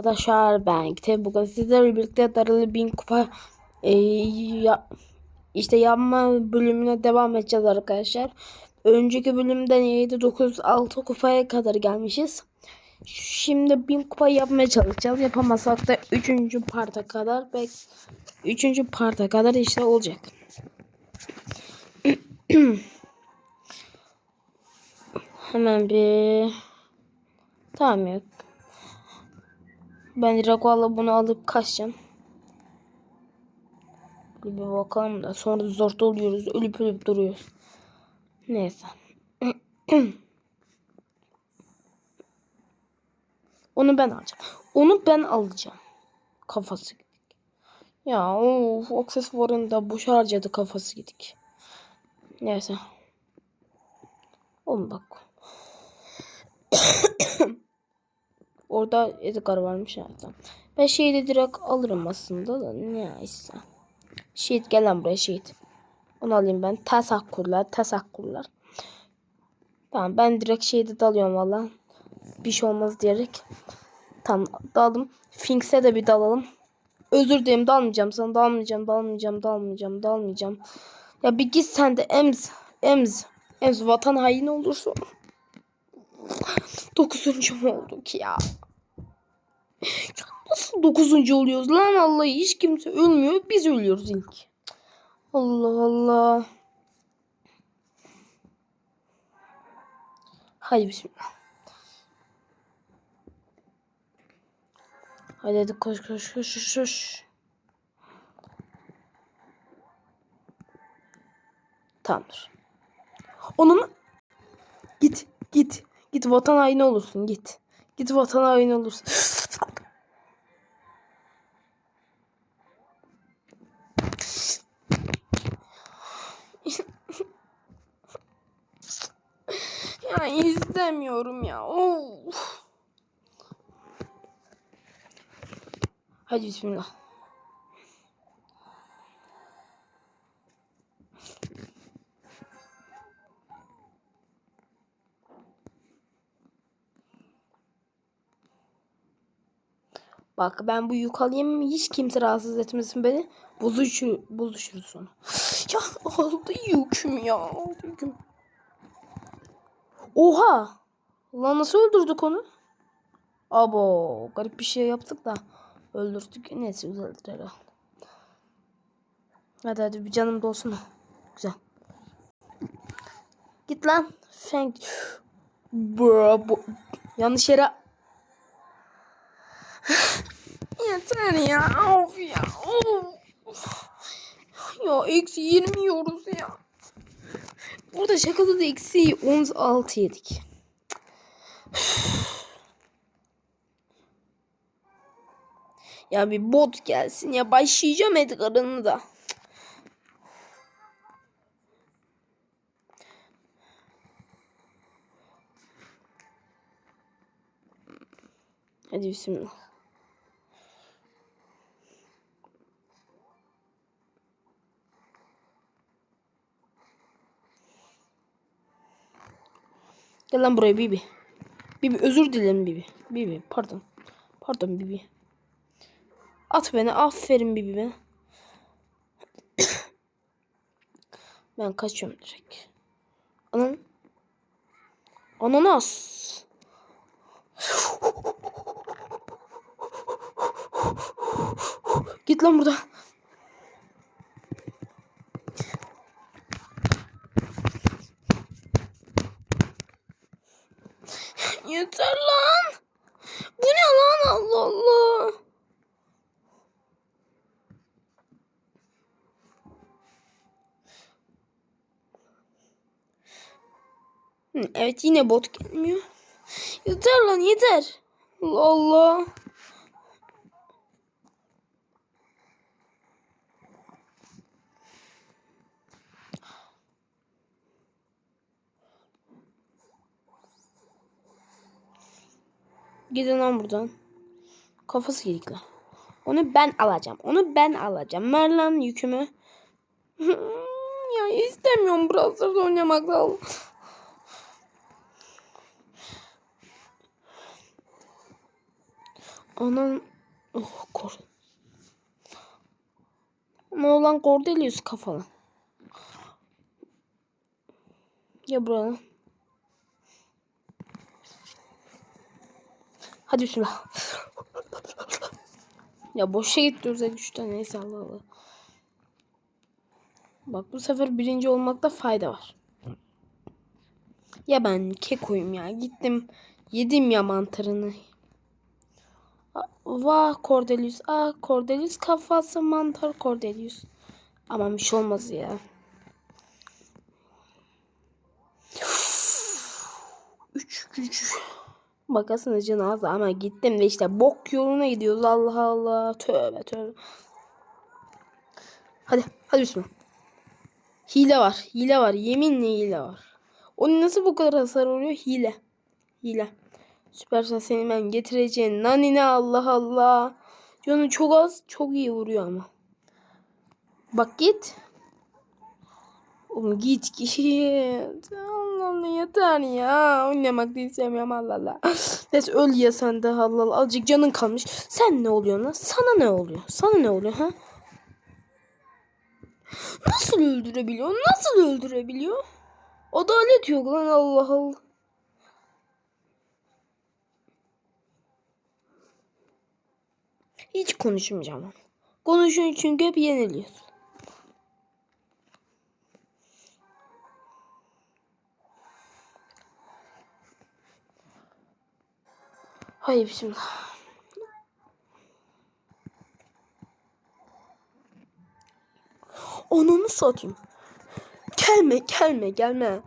Arkadaşlar ben Kitap bugün sizlerle birlikte Darılı Bin Kupa e, ya, işte yapma bölümüne devam edeceğiz arkadaşlar. Önceki bölümden 7, 9, 6 kupaya kadar gelmişiz. Şimdi 1000 kupa yapmaya çalışacağız. Yapamazsak da 3. parta kadar bek 3. parta kadar işte olacak. Hemen bir Tamam yok. Ben Ragual'la bunu alıp kaçacağım. Bir bakalım da sonra zor oluyoruz. Ölüp ölüp duruyoruz. Neyse. Onu ben alacağım. Onu ben alacağım. Kafası gidik. Ya of aksesuarını da boş harcadı kafası gidik. Neyse. Oğlum bak. Orada Edgar varmış zaten. Ben şeyi de direkt alırım aslında da neyse. Şehit gel lan buraya şehit. Onu alayım ben. Teşekkürler teşekkürler. Tamam ben direkt şeyde dalıyorum valla. Bir şey olmaz diyerek. Tamam daldım. Finks'e de bir dalalım. Özür dilerim dalmayacağım sana dalmayacağım dalmayacağım dalmayacağım dalmayacağım. Ya bir git sen de Ems. Ems. Ems vatan haini olursun. Dokuzuncu mu olduk ya? ya? Nasıl dokuzuncu oluyoruz lan Allah hiç kimse ölmüyor biz ölüyoruz ilk. Allah Allah. Hadi bismillah. Hadi hadi koş koş koş koş koş. Tamamdır. Onun git git git vatan haini olursun git. Git vatan haini olursun. ya istemiyorum ya. Of. Hadi bismillah. Bak ben bu yük alayım hiç kimse rahatsız etmesin beni. Bozuşur, bozuşuruz sonra. ya aldı yüküm ya aldı yüküm. Oha! Lan nasıl öldürdük onu? Abo garip bir şey yaptık da öldürdük. Neyse güzeldir herhalde. Hadi hadi bir canım dolsun. Güzel. Git lan. Sen yanlış yere Yeter ya. Of ya. Of. Ya eksi 20 yiyoruz ya. Burada şakada da eksi 16 yedik. Ya bir bot gelsin ya başlayacağım Edgar'ını da. Hadi bismillah. Gel lan buraya Bibi. Bibi özür dilerim Bibi. Bibi pardon. Pardon Bibi. At beni aferin Bibi be. ben kaçıyorum direkt. Anan. Ananas. Git lan burada. Yeter lan. Bu ne lan Allah Allah. Hı, Evet yine bot gelmiyor. Yeter lan yeter. Allah Allah. Gidin lan buradan. Kafası gidik lan. Onu ben alacağım. Onu ben alacağım. Ver lan yükümü. ya istemiyorum Brawl oynamak da. Anan oh kor. Ne olan Cordelius kafalı. Ya buraya. Hadi bismillah. ya boşa gitti özel güçten neyse Allah Allah. Bak bu sefer birinci olmakta fayda var. Ya ben kekoyum ya. Gittim yedim ya mantarını. Vah Cordelius. Ah Cordelius kafası mantar Cordelius. Ama bir şey olmaz ya. Üç güç. Bakasana canı ama gittim de işte bok yoluna gidiyoruz. Allah Allah. Tövbe tövbe. Hadi. Hadi bismillah. Hile var. Hile var. Yeminle hile var. Onun nasıl bu kadar hasar oluyor? Hile. Hile. Süpersel seni ben getireceğim. Nanine Allah Allah. Canı çok az. Çok iyi vuruyor ama. Bak git. Oğlum git git. Allah'ım yeter ya. Oynamak değil sevmiyorum Allah Allah. Neyse öl ya sen de Allah Allah. Azıcık canın kalmış. Sen ne oluyor lan? Sana ne oluyor? Sana ne oluyor ha? Nasıl öldürebiliyor? Nasıl öldürebiliyor? Adalet yok lan Allah Allah. Hiç konuşmayacağım. Konuşun çünkü hep yeniliyorsun. Hayır bismillah. Ananı satayım. Gelme gelme gelme.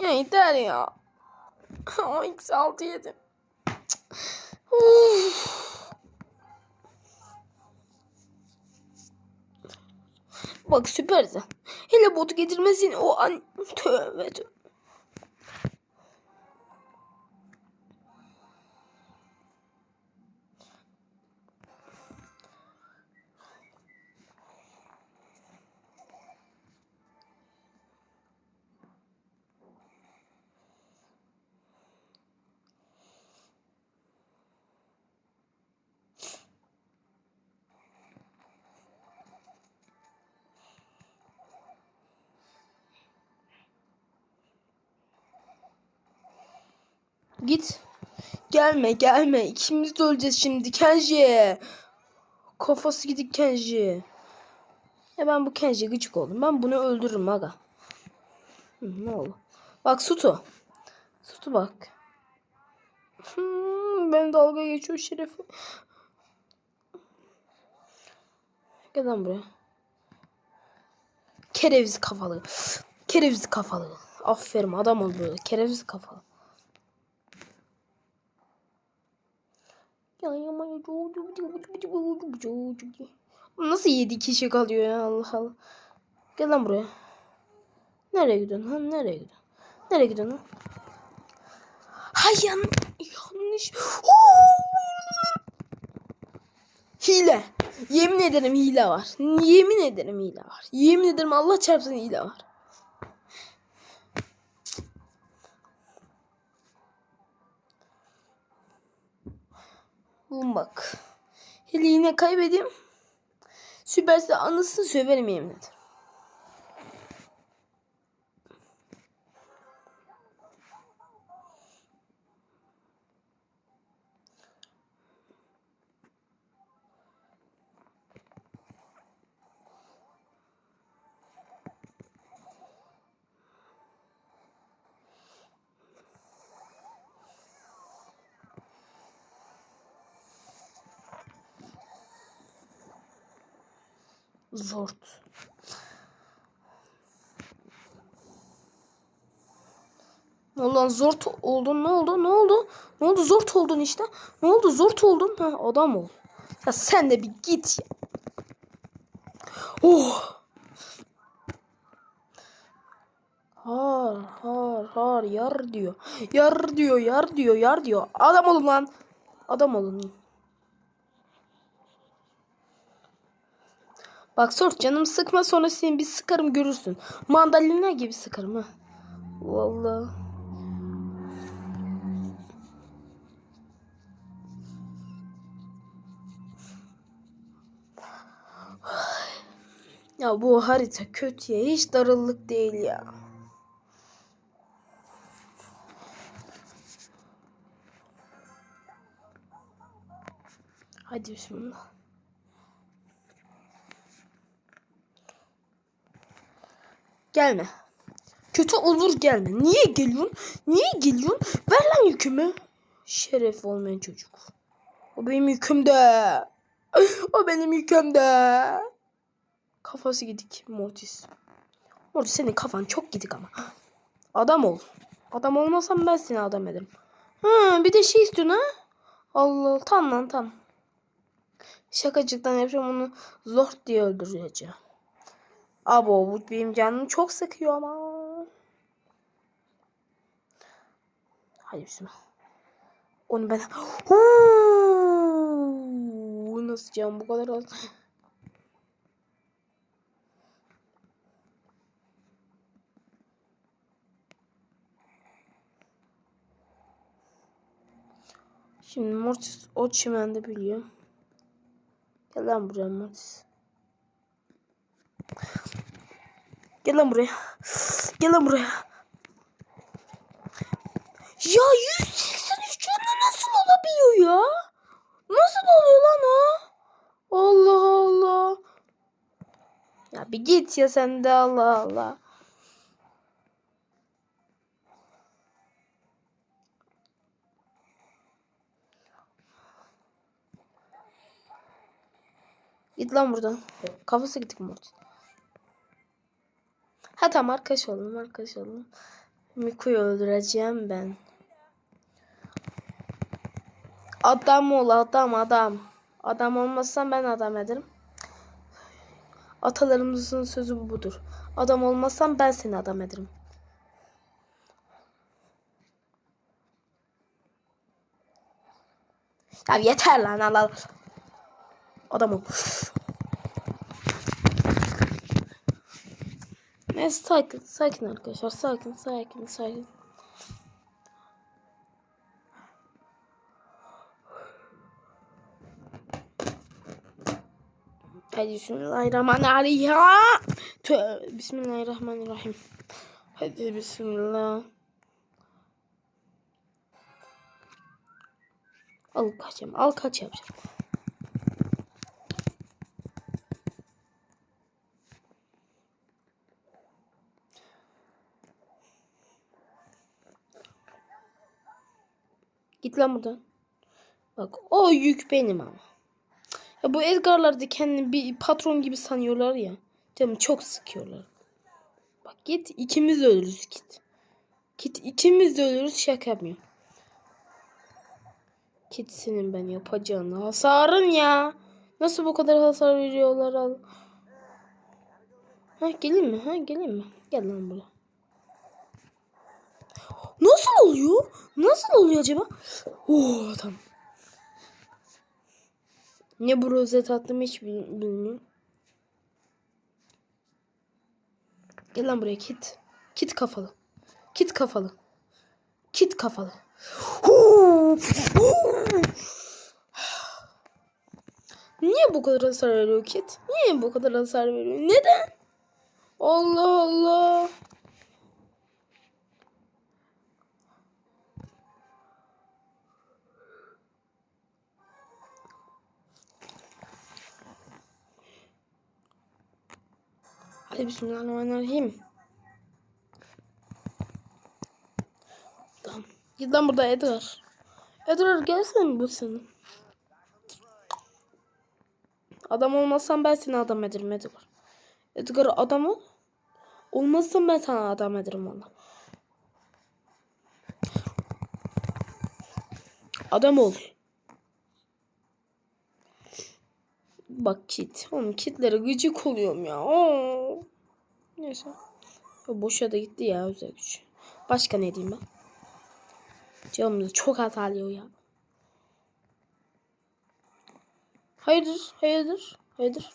ya yeter ya. O eksi altı yedim. Bak süpersin. Hele botu getirmesin o an. Tövbe tövbe. Gelme gelme. İkimiz de öleceğiz şimdi Kenji. Kafası gidik Kenji. Ya ben bu Kenji'ye gıcık oldum. Ben bunu öldürürüm aga. Hı, ne oldu? Bak Sutu. Sutu bak. Ben dalga geçiyor şerefi. Gel lan buraya. Kereviz kafalı. Kereviz kafalı. Aferin adam ol böyle. Kereviz kafalı. Nasıl yedi kişi kalıyor ya Allah Allah. Gel lan buraya. Nereye gidiyorsun ha? Nereye gidiyorsun? Nereye gidiyorsun? Hay yan yanlış. hile. Yemin ederim hile var. Yemin ederim hile var. Yemin ederim Allah çarpsın hile var. Bak. Hele yine kaybedeyim. Süperse anısını söverim yemin ederim. Zort. Ne oldu lan zort oldun ne oldu? Ne oldu? Ne oldu? Zort oldun işte. Ne oldu? Zort oldun. Ha adam ol. Ya sen de bir git ya. oh! Har har har yar diyor. Yar diyor yar diyor yar diyor. Adam olun lan. Adam olun Bak sor canım sıkma sonra seni bir sıkarım görürsün. Mandalina gibi sıkarım ha. Vallahi. Ya bu harita kötü ya. Hiç darıllık değil ya. Hadi bismillah. Gelme. Kötü olur gelme. Niye geliyorsun? Niye geliyorsun? Ver lan yükümü. Şeref olmayan çocuk. O benim yükümde. O benim yükümde. Kafası gidik Mortis. Mortis senin kafan çok gidik ama. Adam ol. Adam olmasam ben seni adam ederim. Ha, bir de şey istiyorsun ha? Allah. Tamam lan tamam. Şakacıktan yapacağım onu zor diye öldüreceğim. Abo bu benim canımı çok sıkıyor ama. Hadi bismillah. Onu ben... Huu, nasıl can bu kadar az? Şimdi Mortis o çimende biliyor. Gel lan buraya Mortis. Gel lan buraya. Gel lan buraya. Ya 183 canlı nasıl olabiliyor ya? Nasıl oluyor lan o? Allah Allah. Ya bir git ya sen de Allah Allah. Git lan buradan. Kafası gittik mi orada? Ha tamam arkadaş olalım arkadaş olalım. Miku'yu öldüreceğim ben. Adam ol adam adam. Adam olmazsan ben adam ederim. Atalarımızın sözü bu budur. Adam olmazsan ben seni adam ederim. Ya yeter lan Allah. Allah. Adam ol. Neyse sakin, sakin arkadaşlar. Sakin, sakin, sakin. Hadi bismillahirrahmanirrahim. Tö- Bismillahirrahmanirrahim. Hadi bismillah. Al kaç Al kaç. Git lan buradan. Bak o yük benim ama. Ya bu Edgar'lar da kendini bir patron gibi sanıyorlar ya. Canım çok sıkıyorlar. Bak git ikimiz ölürüz git. Git ikimiz de ölürüz şaka yapmıyorum. Git senin ben yapacağın hasarın ya. Nasıl bu kadar hasar veriyorlar al. Ha gelin mi? Ha gelin mi? Gel lan buraya. Nasıl oluyor? Nasıl oluyor acaba? Oo tamam. Ne bu rozet attım hiç bil- bilmiyorum. Gel lan buraya kit. Kit kafalı. Kit kafalı. Kit kafalı. Niye bu kadar hasar veriyor kit? Niye bu kadar hasar veriyor? Neden? Allah Allah. Bismillahirrahmanirrahim. Tamam. Git lan burada Edgar. Edgar gelsene bu senin. Adam olmazsan ben seni adam ederim Edgar. Edgar adam ol. Olmazsan ben sana adam ederim valla. Adam ol. Bak kit. Oğlum kitlere gıcık oluyorum ya. Oo. Neyse. Ya boşa da gitti ya özel güç. Başka ne diyeyim ben? Canım da çok hatalıyor ya. Hayırdır? Hayırdır? Hayırdır?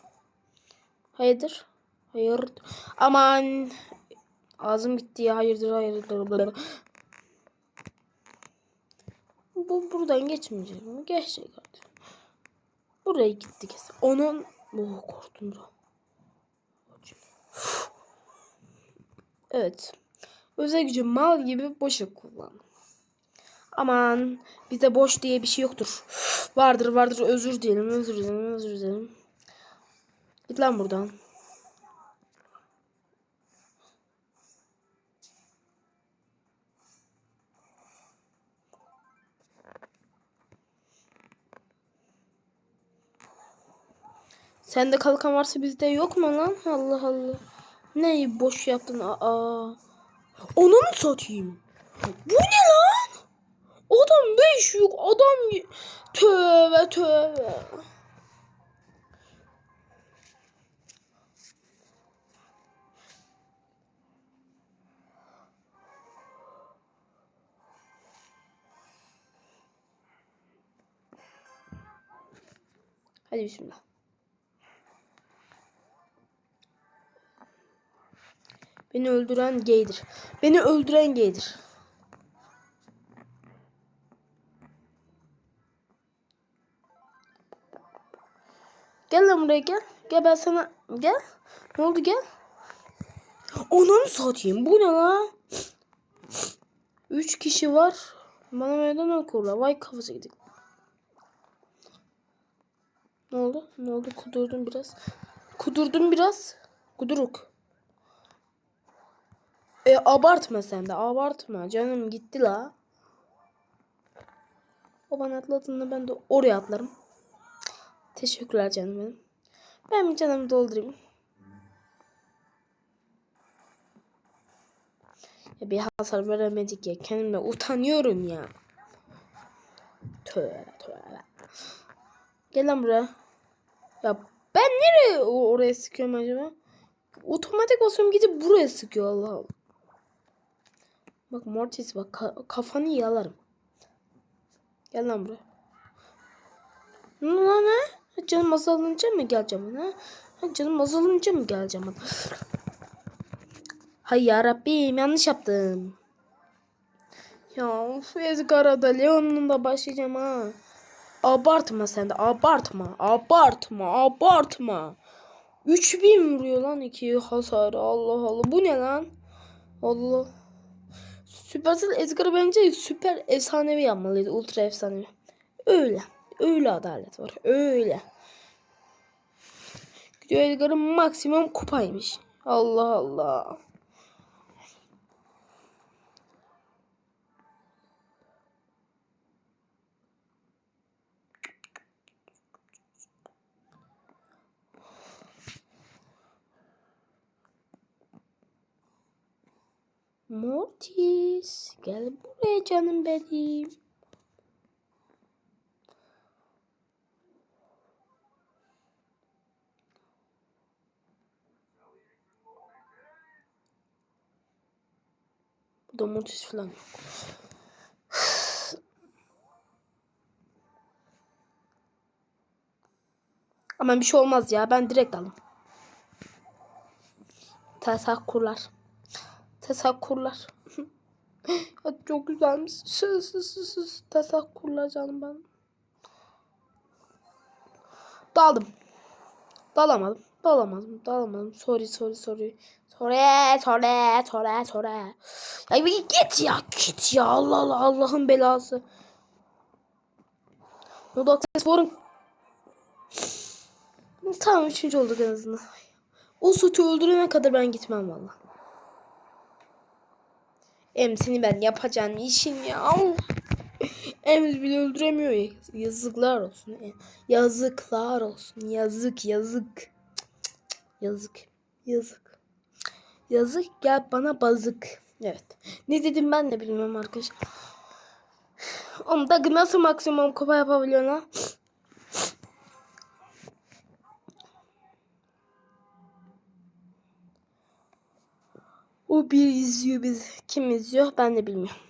Hayırdır? Hayırdır? Aman. Ağzım gitti ya. Hayırdır? Hayırdır? Bu buradan geçmeyecek mi? Geçecek artık. Buraya gitti kesin. Onun... Oh korktum da. Evet. Özel gücü mal gibi boşa kullandım. Aman bize boş diye bir şey yoktur. Vardır vardır özür dilerim özür dilerim özür dilerim. Git lan buradan. Sende kalkan varsa bizde yok mu lan? Allah Allah. Neyi boş yaptın? Aa. Onu mu satayım? Bu ne lan? Adam 5 yük adam tövbe tövbe. Hadi bismillah. Beni öldüren gaydir. Beni öldüren gaydir. Gel lan buraya gel. Gel ben sana gel. Ne oldu gel. Ananı satayım. Bu ne lan? Üç kişi var. Bana meydan okurlar. Vay kafası gidik. Ne oldu? Ne oldu? Kudurdum biraz. Kudurdum biraz. Kuduruk. E abartma sen de. Abartma. Canım gitti la. O bana atladığında ben de oraya atlarım. Teşekkürler canım benim. Ben bir canımı doldurayım. Ya bir hasar veremedik ya. Kendimle utanıyorum ya. Tövbe tövbe. Gel lan buraya. Ya ben nereye oraya sıkıyorum acaba? Otomatik basıyorum gidip buraya sıkıyor Allah Allah. Bak Mortis bak ka- kafanı yalarım. Gel lan buraya. Lan ne? Canım azalınca mı geleceğim? Ha, canım azalınca mı geleceğim? Hay yarabbim yanlış yaptım. Ya of Ezgar'a da Leon'un da başlayacağım ha. Abartma sen de abartma. Abartma abartma. 3000 vuruyor lan iki hasarı. Allah Allah. Bu ne lan? Allah. Süpersel Edgar'ı bence süper efsanevi yapmalıydı. Ultra efsanevi. Öyle. Öyle adalet var. Öyle. Gidiyor Edgar'ın maksimum kupaymış. Allah Allah. Mortis gel buraya canım benim. Bu da Mortis falan. Ama bir şey olmaz ya. Ben direkt alım. Teşekkürler. Teşekkürler. Hadi çok güzelmiş. Sus sus sus sus. Teşekkürler canım ben. Daldım. Dalamadım. Dalamadım. Dalamadım. Sorry sorry sorry. Sorry sorry sorry sorry. Ya bir git ya git ya Allah Allah Allah'ın belası. No Access War'un Tamam üçüncü olduk en azından. O sütü öldürene kadar ben gitmem valla. Em seni ben yapacağın işin ya. Emz bile öldüremiyor ya. Yazıklar olsun. Yazıklar olsun. Yazık yazık. Yazık. Yazık. Yazık gel bana bazık. Evet. Ne dedim ben de bilmiyorum arkadaşlar. Onu da nasıl maksimum kupa yapabiliyor lan? O bir izliyor biz. Kim izliyor ben de bilmiyorum.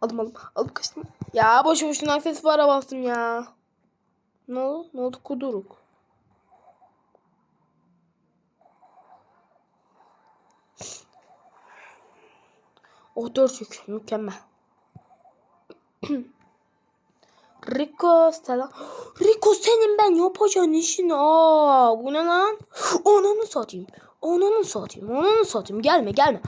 Aldım aldım. Alıp kaçtım. Ya boşu boşuna aksesuara bastım ya. Ne oldu? Ne oldu? Kuduruk. Oh dört yük. Mükemmel. Rico selam. Rico senin ben yapacağın işin. Aa bu ne lan? Ananı satayım. Ananı satayım. Ananı satayım. Gelme gelme.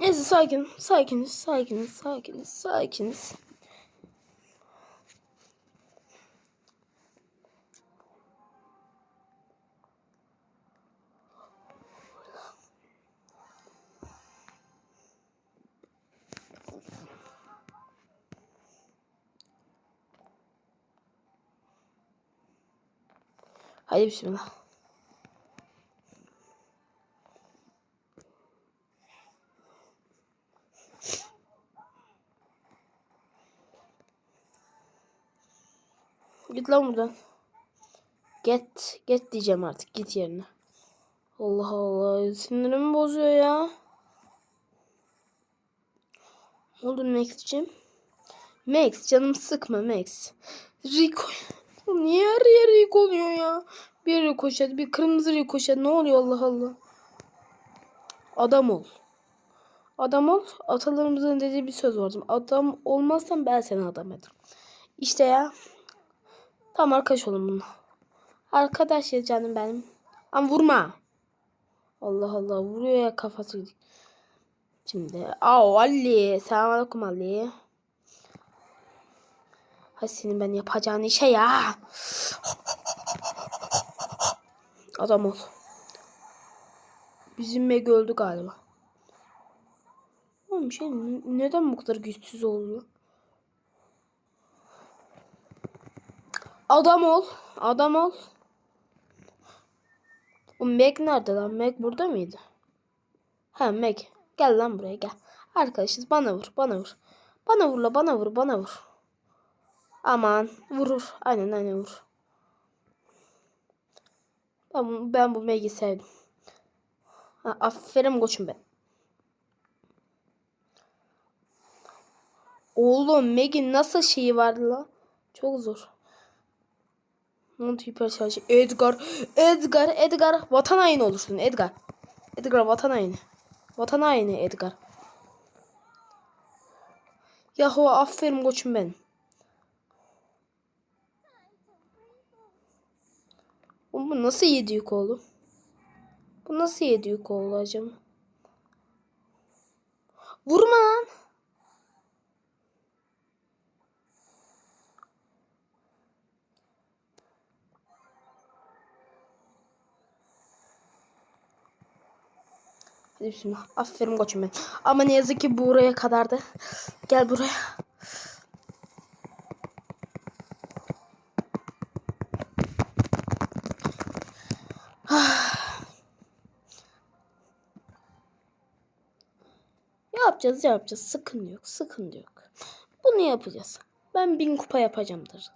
Neyse sakin. Sakiniz. Sakiniz. Sakiniz. Sakiniz. Hadi bismillah. Git lan buradan. Git. Git diyeceğim artık. Git yerine. Allah Allah. Sinirimi bozuyor ya. Ne oldu Max'cim? Max canım sıkma Max. Rico. Niye her yer Rico oluyor ya? Bir rikoşet, bir kırmızı rikoşet. Ne oluyor Allah Allah? Adam ol. Adam ol. Atalarımızın dediği bir söz vardı. Adam olmazsan ben seni adam ederim. İşte ya. Tam arkadaş olun bununla. Arkadaş ya canım benim. Ama vurma. Allah Allah vuruyor ya kafası. Şimdi. Aa Ali. Selamünaleyküm Ali. Hay ben yapacağın işe ya. Adam ol. Bizim Meg öldü galiba. Oğlum şey neden bu kadar güçsüz oluyor? Adam ol. Adam ol. O Meg nerede lan? Meg burada mıydı? Ha Meg. Gel lan buraya gel. Arkadaşız bana vur. Bana vur. Bana vur la bana vur. Bana vur. Aman vurur. Aynen aynen vur. Ben, ben bu Meg'i sevdim. Ha, aferin koçum ben. Oğlum Meg'in nasıl şeyi vardı la? Çok zor. Mont hiper şarjı. Edgar. Edgar. Edgar. Vatan haini olursun Edgar. Edgar vatan haini. Vatan haini Edgar. Yahu aferin koçum benim. Bu nasıl yedi yük oğlum? Bu nasıl yedi yük oldu acaba? Vurma lan. Hadi bismillah. Aferin koçum ben. Ama ne yazık ki buraya kadardı. Gel buraya. yapacağız yapacağız. Sıkıntı yok. Sıkıntı yok. Bunu yapacağız. Ben bin kupa yapacağımdır.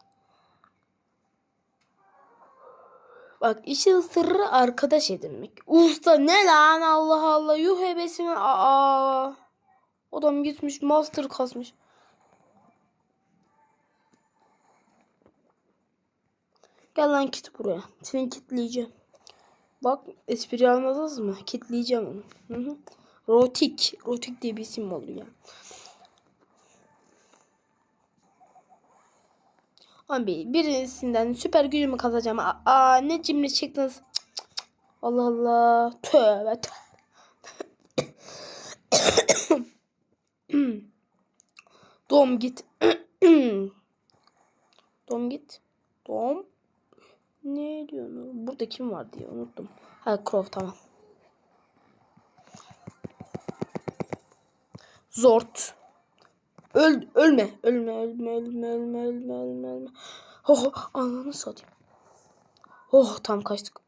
Bak işin sırrı arkadaş edinmek. Usta ne lan Allah Allah. Yuh hebesine. Aa. Adam gitmiş master kasmış. Gel lan kit buraya. Seni kitleyeceğim. Bak espri anladınız mı? Kitleyeceğim onu. Hı hı. Rotik. Rotik diye bir isim oluyor. Abi birisinden süper gücümü kazacağım. Aa ne cimri çıktınız. Cık cık cık. Allah Allah. Tövbe tövbe. Dom git. Dom git. Dom. Ne diyorsun? Burada kim var diye unuttum. Ha Crow tamam. Zort. Öl, ölme. Ölme, ölme, ölme, ölme, ölme, ölme, ölme. Oh, ananı satayım. Oh, tam kaçtık.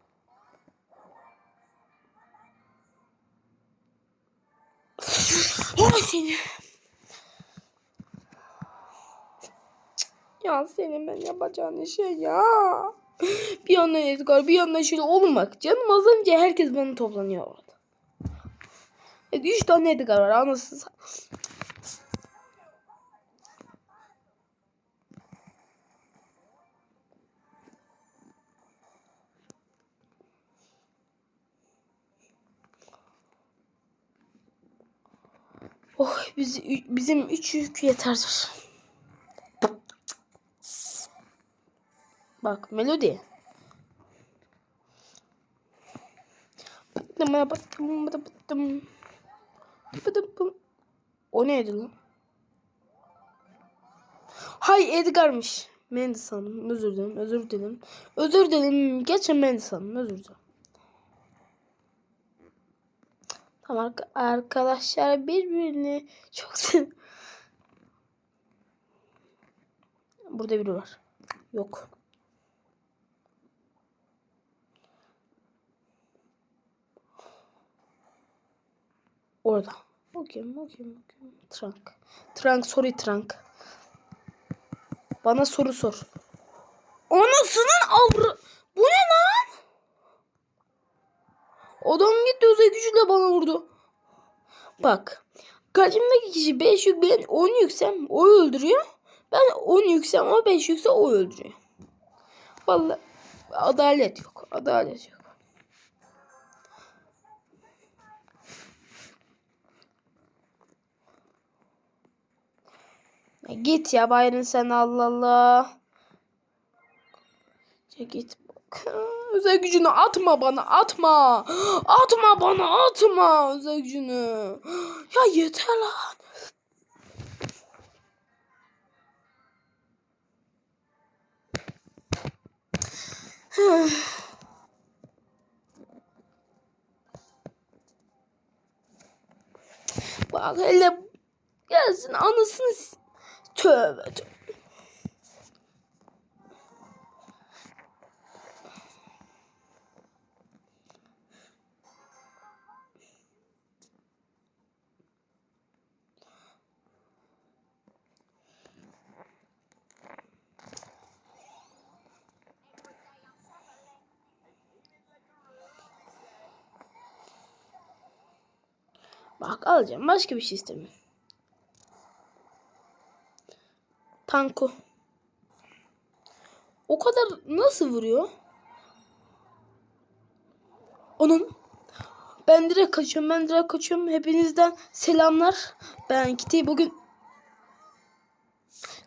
Ay seni. Ya senin ben yapacağın şey ya. Bir yandan Edgar bir yandan şöyle oğlum bak canım az önce herkes bana toplanıyor orada. E, üç tane Edgar var anasını Oh biz, bizim üç yük yeterdir. Bak melodi. Bıttım, bıttım, bıttım, bıttım. O neydi lan? Hay Edgar'mış. Mendes Hanım özür dilerim özür dilerim. Özür dilerim. Geçen Mendes Hanım özür dilerim. Tamam arka- arkadaşlar birbirini çok sev... Burada biri var. Yok. Orada. Bakayım, bakayım, bakayım. Trunk. Trunk, sorry Trunk. Bana soru sor. Anasının avra... Bu ne lan? Adam gitti özel gücüyle bana vurdu. Bak. Karşımdaki kişi 5 yük ben 10 yüksem o öldürüyor. Ben 10 yüksem o 5 yükse o öldürüyor. Vallahi adalet yok. Adalet yok. Ya git ya Byron sen Allah Allah. Git bak. Özel gücünü atma bana atma. Atma bana atma özel gücünü. Ya yeter lan. Bak hele gelsin anasını tövbe. Bak alacağım. Başka bir şey istemiyorum. Tanko. O kadar nasıl vuruyor? Onun. Ben direkt kaçıyorum. Ben direkt kaçıyorum. Hepinizden selamlar. Ben Kitty bugün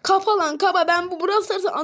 Kapa lan kapa ben bu an-